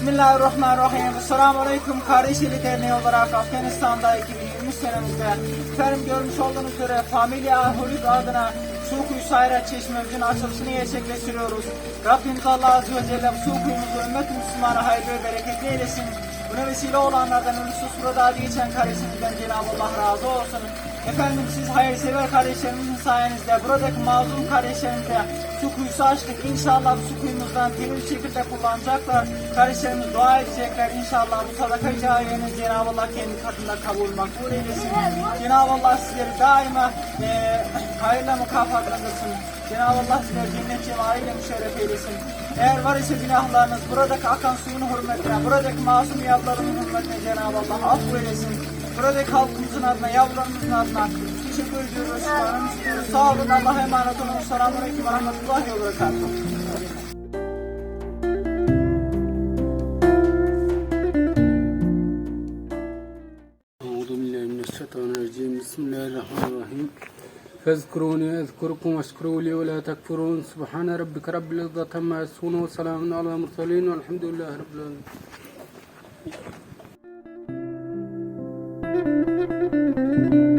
Bismillahirrahmanirrahim. Esselamu Aleyküm. Kardeşlik Derneği olarak Afganistan'da 2023 senemizde efendim görmüş olduğunuz üzere Familia Hulük adına su kuyu sayra çeşmemizin açılışını gerçekleştiriyoruz. Rabbimiz Allah Azze ve Celle bu su kuyumuzu ümmet-i Müslümana hayırlı ve bereketli eylesin. Buna vesile olanlardan ölüsüz burada geçen kardeşimizden Cenab-ı Allah razı olsun. Efendim siz hayırsever kardeşlerimizin sayenizde buradaki mazlum kardeşlerimize su kuyusu açtık. İnşallah bu su kuyumuzdan temiz şekilde kullanacaklar. Kardeşlerimiz dua edecekler. İnşallah bu sadaka cariyeni Cenab-ı Allah kendi katında kabul makbul eylesin. Cenab-ı Allah sizleri daima eee hayırla mükafatlandırsın. Cenab-ı Allah sizleri cennet cemaliyle müşerref eylesin. Eğer var ise günahlarınız buradaki akan suyun hürmetine, buradaki masum yavruların hürmetine Cenab-ı Allah affeylesin. Buradaki halkımızın adına, yavrularımızın adına teşekkür ediyoruz. Şükranımızı istiyoruz. Sağ olun. Allah'a emanet olun. Selamun Aleyküm ve Rahmetullahi ve Berekatuhu. أعوذ بالله من الشيطان الرجيم بسم الله الرحمن الرحيم فاذكروني أذكركم واشكروا لي ولا تكفرون سبحان ربك رب العزة عما يصفون وسلام على المرسلين والحمد لله رب العالمين Thank you.